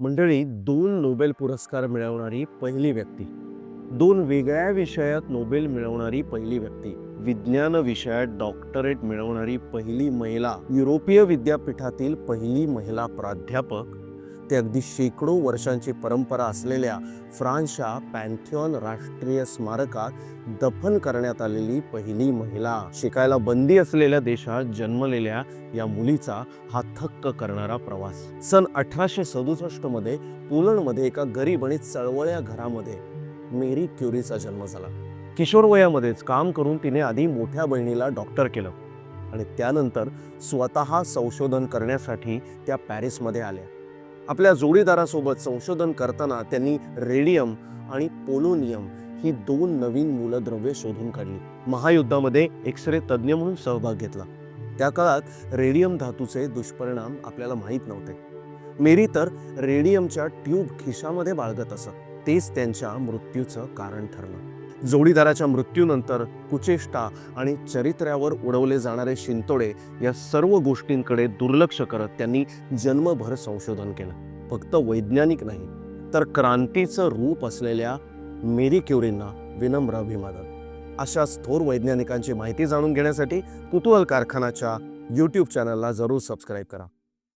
मंडळी दोन नोबेल पुरस्कार मिळवणारी पहिली व्यक्ती. दोन वेगळ्या विषयात नोबेल मिळवणारी पहिली व्यक्ती. विज्ञान विषयात डॉक्टरेट मिळवणारी पहिली महिला. युरोपीय विद्यापीठातील पहिली महिला प्राध्यापक. ते अगदी शेकडो वर्षांची परंपरा असलेल्या फ्रान्सच्या पॅन्थिऑन राष्ट्रीय स्मारकात दफन करण्यात आलेली पहिली महिला. शिकायला बंदी असलेल्या देशात जन्मलेल्या या मुलीचा हा थक्क करणारा प्रवास. सन अठराशे सदुसष्टमध्ये पोलंडमध्ये एका गरीब आणि चळवळ्या घरामध्ये मेरी क्युरीचा जन्म झाला. किशोर वयामध्येच काम करून तिने आधी मोठ्या बहिणीला डॉक्टर केलं आणि त्यानंतर स्वतः संशोधन करण्यासाठी त्या पॅरिसमध्ये आल्या. आपल्या जोडीदारासोबत संशोधन करताना त्यांनी रेडियम आणि पोलोनियम ही दोन नवीन मूलद्रव्ये शोधून काढली. महायुद्धामध्ये एक्स रे तज्ज्ञ म्हणून सहभाग घेतला. त्या काळात रेडियम धातूचे दुष्परिणाम आपल्याला माहीत नव्हते. मेरी तर रेडियमच्या ट्यूब खिशामध्ये बाळगत असत. तेच त्यांच्या मृत्यूचं कारण ठरलं. जोडीदाराच्या मृत्यूनंतर कुचेष्टा आणि चरित्र्यावर उडवले जाणारे शिंतोडे या सर्व गोष्टींकडे दुर्लक्ष करत त्यांनी जन्मभर संशोधन केलं. फक्त वैज्ञानिक नाही तर क्रांतीचं रूप असलेल्या मेरी क्युरींना विनम्र अभिवादन. अशाच थोर वैज्ञानिकांची माहिती जाणून घेण्यासाठी कुतूहल कारखानाच्या यूट्यूब चॅनलला जरूर सबस्क्राईब करा.